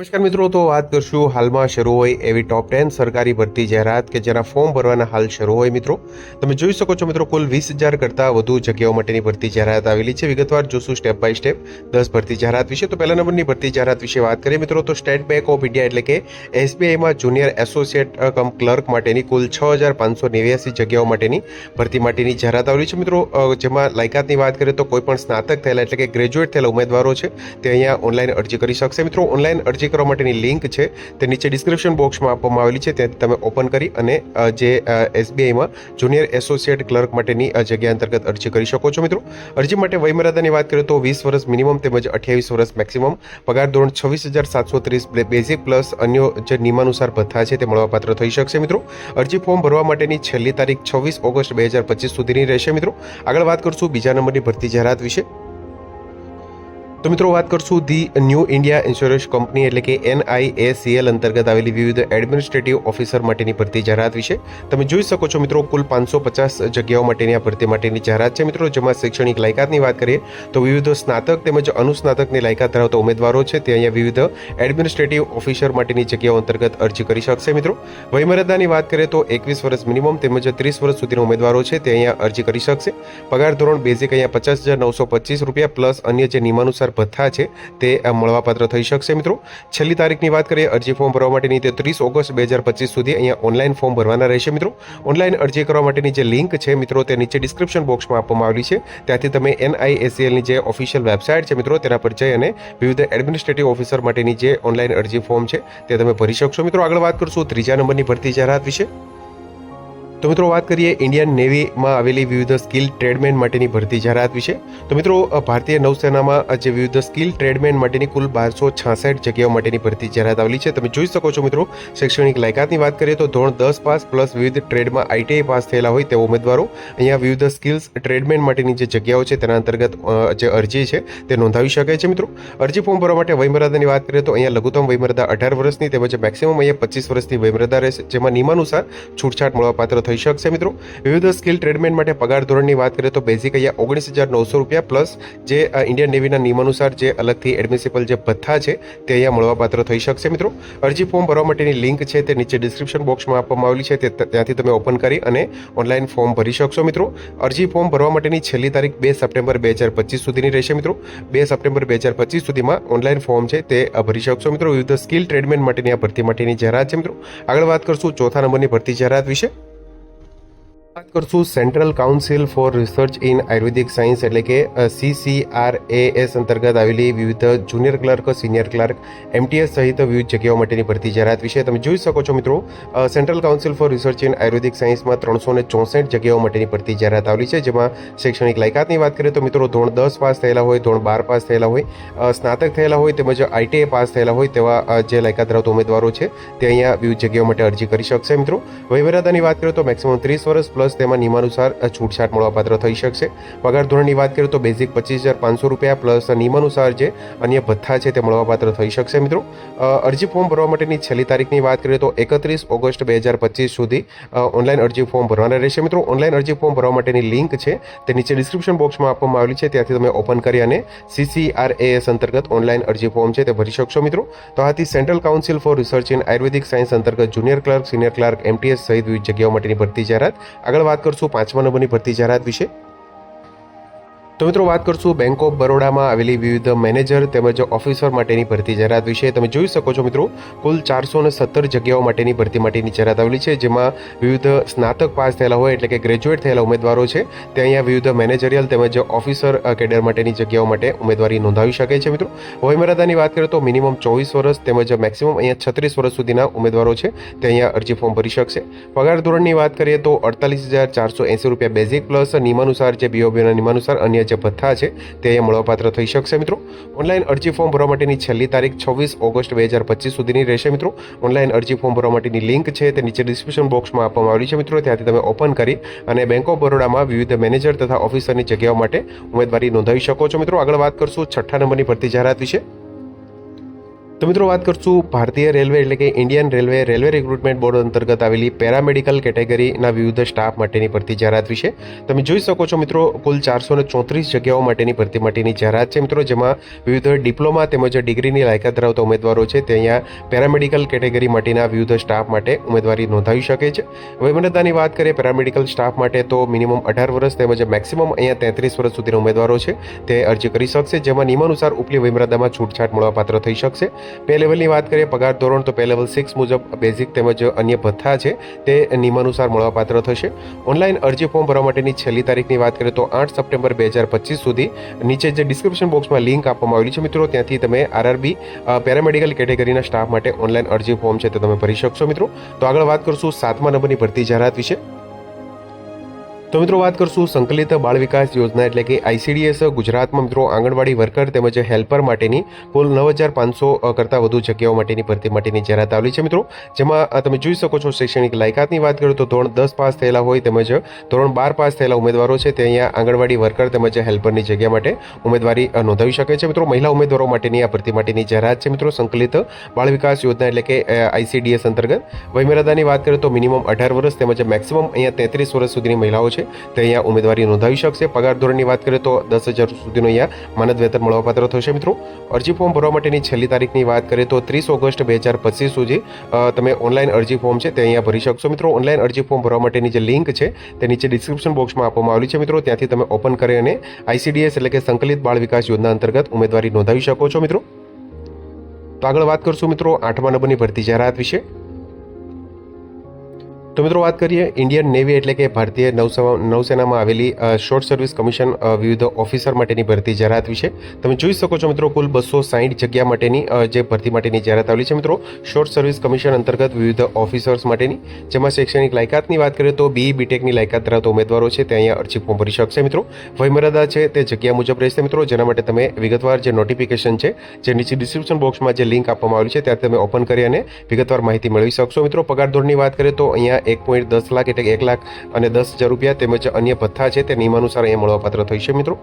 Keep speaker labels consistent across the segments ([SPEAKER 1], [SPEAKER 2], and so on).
[SPEAKER 1] નમસ્કાર મિત્રો, તો વાત કરશું હાલમાં શરૂ હોય એવી ટોપ ટેન સરકારી ભરતી જાહેરાત કે જેના ફોર્મ ભરવાના હાલ શરૂ હોય મિત્રો. તમે જોઈ શકો છો મિત્રો, કુલ વીસ હજાર કરતાં વધુ જગ્યાઓ માટેની ભરતી જાહેરાત આવેલી છે. વિગતવાર જોશું સ્ટેપ બાય સ્ટેપ દસ ભરતી જાહેરાત વિશે. તો પહેલા નંબરની ભરતી જાહેરાત વિશે વાત કરીએ મિત્રો, તો સ્ટેટ બેંક ઓફ ઇન્ડિયા એટલે કે એસબીઆઈમાં જુનિયર એસોસિએટ કમ ક્લર્ક માટેની કુલ છ હજાર પાંચસો નેવ્યાસી જગ્યાઓ માટેની ભરતી માટેની જાહેરાત આવેલી છે મિત્રો. જેમાં લાયકાતની વાત કરીએ તો કોઈ પણ સ્નાતક થયેલા એટલે કે ગ્રેજ્યુએટ થયેલા ઉમેદવારો છે તે અહીંયા ઓનલાઈન અરજી કરી શકશે મિત્રો. ઓનલાઈન અરજી કરવા માટેની લિંક છે તે નીચે ડિસ્ક્રિપ્શન બોક્સમાં આપવામાં આવેલી છે ત્યાંથી તમે ઓપન કરી અને જે એસબીઆઈમાં જુનિયર એસોસિએટ ક્લર્ક માટેની જગ્યા અંતર્ગત અરજી કરી શકો છો મિત્રો. અરજી માટે વયમર્યાદાની વાત કરીએ તો વીસ વર્ષ મિનિમમ તેમજ અઠ્યાવીસ વર્ષ મેક્સિમમ પગાર ધોરણ છવ્વીસ હજાર સાતસો ત્રીસ બેઝિક પ્લસ અન્ય જે નિયમાનુસાર ભથ્થા છે તે મળવાપાત્ર થઈ શકશે મિત્રો. અરજી ફોર્મ ભરવા માટેની છેલ્લી તારીખ છવ્વીસ ઓગસ્ટ બે હજાર પચીસ સુધીની રહેશે મિત્રો. આગળ વાત કરશું બીજા નંબરની ભરતી જાહેરાત વિશે. તો મિત્રો, વાત કરશું the New India Insurance Company એટલે કે એનઆઈએસીએલ અંતર્ગત આવેલી વિવિધ એડમિનિસ્ટ્રેટિવ ઓફિસર માટેની ભરતી જાહેરાત વિશે. તમે જોઈ શકો છો મિત્રો, કુલ પાંચસો પચાસ જગ્યાઓ માટેની આ ભરતી માટેની જાહેરાત છે મિત્રો, જેમાં શૈક્ષણિક લાયકાતની વાત કરીએ તો વિવિધ સ્નાતક તેમજ અનુસ્નાતકની લાયકાત ધરાવતા ઉમેદવારો છે તે અહીંયા વિવિધ એડમિનિસ્ટ્રેટિવ ઓફિસર માટેની જગ્યાઓ અંતર્ગત અરજી કરી શકશે મિત્રો. વયમર્યાદાની વાત કરીએ તો એકવીસ વર્ષ મિનિમમ તેમજ ત્રીસ વર્ષ સુધીના ઉમેદવારો છે તે અહીંયા અરજી કરી શકશે. પગાર ધોરણ બેઝિક અહીંયા પચાસ હજાર નવસો પચીસ રૂપિયા પ્લસ અન્ય જે નિયમાનુસાર ભથ્થા છે, તે મળવાપાત્ર થઈ શકશે મિત્રો. છેલ્લી તારીખની વાત કરીએ, અરજી ફોર્મ ભરવા માટેની, તે ત્રીસ ઓગસ્ટ બે હજાર પચીસ સુધી અહીંયા ઓનલાઈન ફોર્મ ભરવાના રહેશે મિત્રો. ઓનલાઈન અરજી કરવા માટેની જે લિંક છે મિત્રો, તે નીચે ડિસ્ક્રિપ્શન બોક્સમાં આપવામાં આવેલી છે. ત્યાંથી તમે એનઆઈએસીએલની જે ઓફિશિયલ વેબસાઇટ છે મિત્રો, તેના પર જઈ અને વિવિધ એડમિનિસ્ટ્રેટિવ ઓફિસર માટેની જે ઓનલાઈન અરજી ફોર્મ છે, તે તમે ભરી શકશો. મિત્રો, આગળ વાત કરશું. ત્રીજા નંબરની ભરતી જાહેરાત વિશે. તો મિત્રો વાત કરીએ ઇન્ડિયન નેવીમાં આવેલી વિવિધ સ્કિલ ટ્રેડમેન માટેની ભરતી જાહેરાત વિશે. તો મિત્રો ભારતીય નૌસેનામાં જે વિવિધ સ્કિલ ટ્રેડમેન માટેની કુલ બારસો છાસઠ જગ્યાઓ માટેની ભરતી જાહેરાત આવેલી છે. તમે જોઈ શકો છો મિત્રો, શૈક્ષણિક લાયકાતની વાત કરીએ તો ધોરણ દસ પાસ પ્લસ વિવિધ ટ્રેડમાં આઈટીઆઈ પાસ થયેલા હોય તેવા ઉમેદવારો અહીંયા વિવિધ સ્કિલ્સ ટ્રેડમેન માટેની જે જગ્યાઓ છે તેના અંતર્ગત જે અરજી છે તે નોંધાવી શકે છે મિત્રો. અરજી ફોર્મ ભરવા માટે વયમર્યાદાની વાત કરીએ તો અહીંયા લઘુત્તમ વયમર્યાદા અઢાર વર્ષની તેમજ મેક્સિમમ અહીંયા પચીસ વર્ષની વયમર્યાદા રહેશે, જેમાં નિયમાનુસાર છૂટછાટ મળવાપાત્ર થઈ શકશે મિત્રો. વિવિધ સ્કિલ ટ્રેડમેન્ટ માટે પગાર ધોરણની વાત કરીએ તો બેઝિક અહીંયા ઓગણીસ હજાર નવસો રૂપિયા પ્લસ જે ઇન્ડિયન નેવીના નિયમાનુસાર જે અલગથી એડમિસિબલ જે ભથ્થા છે તે અહીંયા મળવાપાત્ર થઈ શકશે મિત્રો. અરજી ફોર્મ ભરવા માટેની લિંક છે તે નીચે ડિસ્ક્રિપ્શન બોક્સમાં આપવામાં આવેલી છે. તે ત્યાંથી તમે ઓપન કરી અને ઓનલાઈન ફોર્મ ભરી શકશો મિત્રો. અરજી ફોર્મ ભરવા માટેની છેલ્લી તારીખ બે સપ્ટેમ્બર બે હજાર પચીસ સુધીની રહેશે મિત્રો. બે સપ્ટેમ્બર બે હજાર પચીસ સુધીમાં ઓનલાઈન ફોર્મ છે તે ભરી શકશો મિત્રો. વિવિધ સ્કિલ ટ્રેડમેન્ટ માટેની આ ભરતી માટેની જાહેરાત છે મિત્રો. આગળ વાત કરશું ચોથા નંબરની ભરતી જાહેરાત વિશે. વાત કરશું central council for research in ayurvedic science એટલે કે સીસીઆરએએસ અંતર્ગત આવેલી વિવિધ junior clerk, senior clerk MTS સહિત વિવિધ જગ્યાઓ માટેની ભરતી જાહેરાત વિશે તમે જોઈ શકો છો મિત્રો. Central Council for Research in Ayurvedic સાયન્સમાં ત્રણસો ને ચોસઠ જગ્યાઓ માટેની ભરતી જાહેરાત આવેલી છે, જેમાં શૈક્ષણિક લાયકાતની વાત કરીએ તો મિત્રો ધોરણ દસ પાસ થયેલા હોય, ધોરણ બાર પાસ થયેલા હોય સ્નાતક થયેલા હોય તેમજ આઈટીઆઈ પાસ થયેલા હોય તેવા જે લાયકાત ધરાવતા ઉમેદવારો છે તે અહીંયા વિવિધ જગ્યાઓ માટે અરજી કરી શકશે મિત્રો. વયમર્યાદાની વાત કરીએ તો મેક્સિમમ ત્રીસ વર્ષ પ્લસ તેમાં નિયમાનુસાર છૂટછાટ મળવાપાત્ર થઈ શકશે. પગાર ધોરણની વાત કરીએ તો બેઝિક પચીસ હજાર પાંચસો રૂપિયા પ્લસ નિયમાનુસાર જે અન્ય ભથ્થા છે તે મળવાપાત્ર થઈ શકશે મિત્રો. અરજી ફોર્મ ભરવા માટેની છેલ્લી તારીખની વાત કરીએ તો એકત્રીસ ઓગસ્ટ બે હજાર પચીસ સુધી ઓનલાઈન અરજી ફોર્મ ભરવાના રહેશે મિત્રો. ઓનલાઈન અરજી ફોર્મ ભરવા માટેની લિંક છે તે નીચે ડિસ્ક્રિપ્શન બોક્સમાં આપવામાં આવેલી છે. ત્યાંથી તમે ઓપન કરી અને સીસીઆરએએસ અંતર્ગત ઓનલાઈન અરજી ફોર્મ છે તે ભરી શકશો મિત્રો. તો આથી Central Council for Research in Ayurvedic Science અંતર્ગત junior clerk, senior clerk MTS સહિત વિવિધ જગ્યાઓ માટેની ભરતી જાહેરાત આગળ વાત કરશું પાંચમા નંબરની ભરતી જાહેરાત વિશે. તો મિત્રો વાત કરશું બેંક ઓફ બરોડામાં આવેલી વિવિધ મેનેજર તેમજ ઓફિસર માટેની ભરતી જાહેરાત વિશે. તમે જોઈ શકો છો મિત્રો, કુલ ચારસો ને સત્તર જગ્યાઓ માટેની ભરતી માટેની જાહેરાત આવેલી છે, જેમાં વિવિધ સ્નાતક પાસ થયેલા હોય એટલે કે ગ્રેજ્યુએટ થયેલા ઉમેદવારો છે, તે અહીંયા વિવિધ મેનેજરિયલ તેમજ ઓફિસર કેડર માટેની જગ્યાઓ માટે ઉમેદવારી નોંધાવી શકે છે મિત્રો. વયમર્યાદાની વાત કરીએ તો મિનિમમ ચોવીસ વર્ષ તેમજ મેક્સિમમ અહીંયા છત્રીસ વર્ષ સુધીના ઉમેદવારો છે, તે અહીંયા અરજી ફોર્મ ભરી શકશે. પગાર ધોરણની વાત કરીએ તો અડતાલીસ હજાર ચારસો એંસી રૂપિયા બેઝિક પ્લસ નિયમાનુસાર જે બીઓબીના નિયમાનુસાર અન્ય અન્ય જે ભથ્થા છે તે મળવાપાત્ર થઈ શકશે મિત્રો. ઓનલાઈન અરજી ફોર્મ ભરવા માટેની છેલ્લી તારીખ છવ્વીસ ઓગસ્ટ બે હજાર પચીસ સુધીની રહેશે મિત્રો. ઓનલાઈન અરજી ફોર્મ ભરવા માટેની લિંક છે તે નીચે ડિસ્ક્રિપ્શન બોક્સમાં આપવામાં આવી છે મિત્રો. ત્યાંથી તમે ઓપન કરી અને બેંક ઓફ બરોડામાં વિવિધ મેનેજર તથા ઓફિસરની જગ્યાઓ માટે ઉમેદવારી નોંધાવી શકો છો મિત્રો. આગળ વાત કરશું છઠ્ઠા નંબરની ભરતી જાહેરાત વિશે. તો મિત્રો વાત કરશું ભારતીય રેલવે એટલે કે Indian railway railway recruitment board અંતર્ગત આવેલી પેરામેડિકલ કેટેગરીના વિવિધ સ્ટાફ માટેની ભરતી જાહેરાત વિશે. તમે જોઈ શકો છો મિત્રો, કુલ ચારસો ને ચોત્રીસ જગ્યાઓ માટેની ભરતી માટેની જાહેરાત છે મિત્રો, જેમાં વિવિધ ડિપ્લોમા તેમજ ડિગ્રીની લાયકાત ધરાવતા ઉમેદવારો છે. તે અહીંયા પેરામેડિકલ કેટેગરી માટેના વિવિધ સ્ટાફ માટે ઉમેદવારી નોંધાવી શકે છે. વયમર્યાદાની વાત કરીએ પેરામેડિકલ સ્ટાફ માટે, તો મિનિમમ અઢાર વર્ષ તેમજ મેક્સિમમ અહીંયા તેત્રીસ વર્ષ સુધીના ઉમેદવારો છે. તે અરજી કરી શકશે, જેમાં નિયમાનુસાર ઉપલી વયમર્યાદામાં છૂટછાટ મળવાપાત્ર થઈ શકશે. પે લેવલની વાત કરીએ, પગાર ધોરણ તો પે લેવલ સિક્સ મુજબ બેઝિક તેમજ અન્ય ભથ્થા છે, તે નિયમાનુસાર મળવાપાત્ર થશે. ઓનલાઈન અરજી ફોર્મ ભરવા માટેની છેલ્લી તારીખની વાત કરીએ તો આઠ સપ્ટેમ્બર બે હજાર પચીસ સુધી નીચે જે ડિસ્ક્રિપ્શન બોક્સમાં લિંક આપવામાં આવેલી છે મિત્રો, ત્યાંથી તમે આરઆરબી પેરામેડિકલ કેટેગરીના સ્ટાફ માટે ઓનલાઈન અરજી ફોર્મ છે તે તમે ભરી શકશો મિત્રો. તો આગળ વાત કરશું સાતમા નંબરની ભરતી જાહેરાત વિશે. તો મિત્રો વાત કરશું સંકલિત બાળ વિકાસ યોજના એટલે કે આઈસીડીએસ ગુજરાતમાં મિત્રો આંગણવાડી વર્કર તેમજ હેલ્પર માટેની કુલ નવ હજાર પાંચસો કરતાં વધુ જગ્યાઓ માટેની ભરતી માટેની જાહેરાત આવેલી છે મિત્રો. જેમાં તમે જોઈ શકો છો શૈક્ષણિક લાયકાતની વાત કરું તો ધોરણ દસ પાસ થયેલા હોય તેમજ ધોરણ બાર પાસ થયેલા ઉમેદવારો છે તે અહીંયા આંગણવાડી વર્કર તેમજ હેલ્પરની જગ્યા માટે ઉમેદવારી નોંધાવી શકે છે મિત્રો. મહિલા ઉમેદવારો માટેની આ ભરતી માટેની જાહેરાત છે મિત્રો સંકલિત બાળ વિકાસ યોજના એટલે કે આઈસીડીએસ અંતર્ગત. વયમર્યાદાની વાત કરીએ તો મિનિમમ અઢાર વર્ષ તેમજ મેક્સિમમ અહીંયા તેત્રીસ વર્ષ સુધીની મહિલાઓ છે તે અહીંયા ઉમેદવારી નોંધાવી શકશે. પગાર ધોરણની વાત કરીએ તો દસ હજાર સુધીનું અહીંયા માનદ વેતન મળવાપાત્ર થશે મિત્રો. અરજી ફોર્મ ભરવા માટેની છેલ્લી તારીખની વાત કરીએ તો ત્રીસ ઓગસ્ટ બે હજાર પચીસ સુધી તમે ઓનલાઈન અરજી ફોર્મ છે તે અહીંયા ભરી શકશો મિત્રો. ઓનલાઈન અરજી ફોર્મ ભરવા માટેની જે લિંક છે તે નીચે ડિસ્ક્રિપ્શન બોક્સમાં આપવામાં આવેલી છે મિત્રો. ત્યાંથી તમે ઓપન કરી અને આઈસીડીએસ એટલે કે સંકલિત બાળ વિકાસ યોજના અંતર્ગત ઉમેદવારી નોંધાવી શકો છો મિત્રો. તો આગળ વાત કરશું મિત્રો આઠમા નંબરની ભરતી જાહેરાત વિશે. તો મિત્રો વાત કરીએ ઇન્ડિયન નેવી એટલે કે ભારતીય નૌસેનામાં આવેલી શોર્ટ સર્વિસ કમિશન વિવિધ ઓફિસર માટેની ભરતી જાહેરાત વિશે. તમે જોઈ શકો છો મિત્રો કુલ બસો સાહીઠ જગ્યા માટેની જે ભરતી માટેની જાહેરાત આવેલી છે મિત્રો. શોર્ટ સર્વિસ કમિશન અંતર્ગત વિવિધ ઓફિસર્સ માટેની. જેમાં શૈક્ષણિક લાયકાતની વાત કરીએ તો બીઈ બીટેકની લાયકાત ધરાવતા ઉમેદવારો છે. તે અહીંયા અરજી ફોર્મ ભરી શકશે મિત્રો. વયમર્યાદા છે તે જગ્યા મુજબ રહેશે મિત્રો. જેના માટે તમે વિગતવાર જે નોટિફિકેશન છે, જે નીચે ડિસ્ક્રિપ્શન બોક્સમાં જે લિંક આપવામાં આવેલી છે, ત્યાં તમે ઓપન કરી અને વિગતવાર માહિતી મેળવી શકશો મિત્રો. પગાર ધોરણની વાત કરીએ તો અહીંયા એક પોઈન્ટ દસ લાખ એટલે એક લાખ અને દસ હજાર રૂપિયા તેમજ અન્ય ભથ્થા છે તે નિયમાનુસાર અહીંયા મળવાપાત્ર થઈ છે મિત્રો.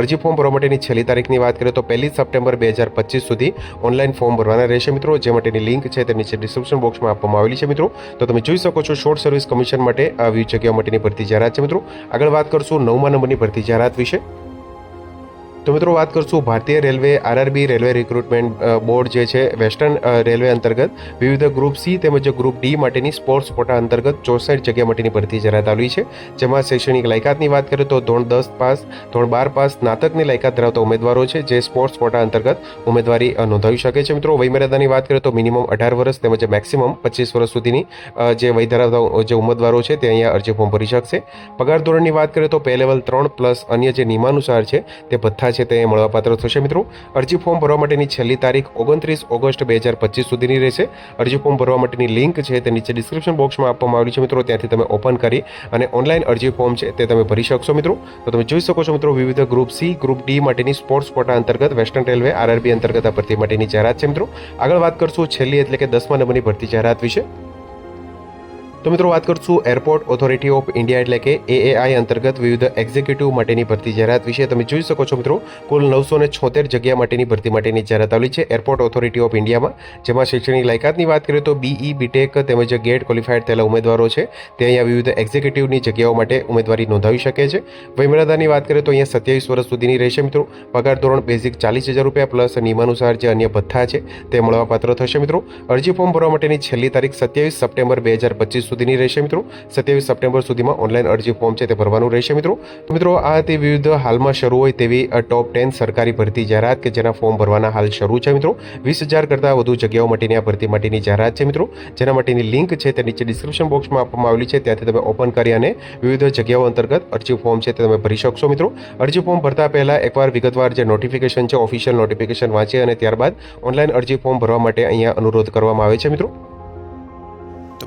[SPEAKER 1] અરજી ફોર્મ ભરવા માટેની છેલ્લી તારીખની વાત કરીએ તો પહેલી સપ્ટેમ્બર બે હજાર પચીસ સુધી ઓનલાઈન ફોર્મ ભરવાના રહેશે મિત્રો, જે માટેની લિંક છે તે નીચે ડિસ્ક્રિપ્શન બોક્સમાં આપવામાં આવેલી છે મિત્રો. તો તમે જોઈ શકો છો શોર્ટ સર્વિસ કમિશન માટે આવી જગ્યાઓ માટેની ભરતી જાહેરાત છે મિત્રો. આગળ વાત કરશું નવમા નંબરની ભરતી જાહેરાત વિશે. તો મિત્રો વાત કરશું ભારતીય railway RRB railway recruitment board જે છે વેસ્ટર્ન રેલવે અંતર્ગત. વિવિધ ગ્રુપ સી તેમજ ગ્રુપ ડી માટેની સ્પોર્ટ્સ કોટા અંતર્ગત ચોસઠ જગ્યા માટેની ભરતી જાહેરાત આવી છે. જેમાં શૈક્ષણિક લાયકાતની વાત કરીએ તો ધોરણ દસ પાસ, ધોરણ બાર પાસ સ્નાતકની લાયકાત ધરાવતા ઉમેદવારો છે, જે સ્પોર્ટ્સ કોટા અંતર્ગત ઉમેદવારી નોંધાવી શકે છે. મિત્રો વયમર્યાદાની વાત કરીએ તો મિનિમમ અઢાર વર્ષ તેમજ મેક્સિમમ પચીસ વર્ષ સુધીની જે વય ધરાવતા જે ઉમેદવારો છે તે અહીંયા અરજી ફોર્મ ભરી શકશે. પગાર ધોરણની વાત કરીએ તો પે લેવલ ત્રણ પ્લસ અન્ય જે નિયમાનુસાર છે તે ભથ્થા છે તે મળવાપાત્ર થશે મિત્રો. અરજી ફોર્મ ભરવા માટેની છેલ્લી તારીખ ઓગણત્રીસ ઓગસ્ટ બે હજાર પચીસ સુધીની રહેશે. અરજી ફોર્મ ભરવા માટેની લિંક છે તે નીચે ડિસ્ક્રિપ્શન બોક્સમાં આપવામાં આવેલી છે મિત્રો. ત્યાંથી તમે ઓપન કરી અને ઓનલાઈન અરજી ફોર્મ છે તે તમે ભરી શકશો મિત્રો. તો તમે જોઈ શકો છો મિત્રો, વિવિધ ગ્રુપ સી, ગ્રુપ ડી માટેની સ્પોર્ટ્સ કોટા અંતર્ગત વેસ્ટર્ન રેલવે, આરઆરબી અંતર્ગત આ ભરતી માટેની જાહેરાત છે મિત્રો. આગળ વાત કરશું છેલ્લી એટલે કે દસમા નંબરની ભરતી જાહેરાત વિશે. તો મિત્રો વાત કરશું એરપોર્ટ ઓથોરિટી ઓફ ઇન્ડિયા એટલે કે એએઆઈ અંતર્ગત વિવિધ એક્ઝિક્યુટિવ માટેની ભરતી જાહેરાત વિશે તમે જોઈ શકો છો મિત્રો. કુલ નવસો ને છોતેર જગ્યા માટેની ભરતી માટેની જાહેરાત આવેલી છે એરપોર્ટ ઓથોરિટી ઓફ ઇન્ડિયામાં, જેમાં શૈક્ષણિક લાયકાતની વાત કરીએ તો બીઈ બીટેક તેમજ ગેટ ક્વોલિફાઈડ થયેલા ઉમેદવારો છે. તે અહીંયા વિવિધ એક્ઝિક્યુટિવની જગ્યાઓ માટે ઉમેદવારી નોંધાવી શકે છે. વયમર્યાદાની વાત કરીએ તો અહીંયા સત્યાવીસ વર્ષ સુધીની રહેશે મિત્રો. પગાર ધોરણ બેઝિક ચાલીસ હજાર રૂપિયા પ્લસ નિયમાનુસાર જે અન્ય ભથ્થા છે તે મળવાપાત્ર થશે મિત્રો. અરજી ફોર્મ ભરવા માટેની છેલ્લી તારીખ સત્યાવીસ સપ્ટેમ્બર બે હજાર પચીસ સુધીની રહેશે મિત્રો. સત્યાવીસ સપ્ટેમ્બર સુધીમાં ઓનલાઈન અરજી ફોર્મ છે તે ભરવાનું રહેશે મિત્રો. તો મિત્રો, આ તે વિવિધ હાલમાં શરૂ હોય તેવી ટોપ ટેન સરકારી ભરતી જાહેરાત કે જેના ફોર્મ ભરવાના હાલ શરૂ છે મિત્રો. વીસ હજાર કરતાં વધુ જગ્યાઓ માટેની આ ભરતી માટેની જાહેરાત છે મિત્રો. જેના માટેની લિંક છે તે નીચે ડિસ્ક્રિપ્શન બોક્સમાં આપવામાં આવેલી છે. ત્યાંથી તમે ઓપન કરી અને વિવિધ જગ્યાઓ અંતર્ગત અરજી ફોર્મ છે તે તમે ભરી શકશો મિત્રો. અરજી ફોર્મ ભરતા પહેલાં એકવાર વિગતવાર જે નોટિફિકેશન છે ઓફિશિયલ નોટિફિકેશન વાંચે અને ત્યારબાદ ઓનલાઈન અરજી ફોર્મ ભરવા માટે અહીંયા અનુરોધ કરવામાં આવે છે મિત્રો.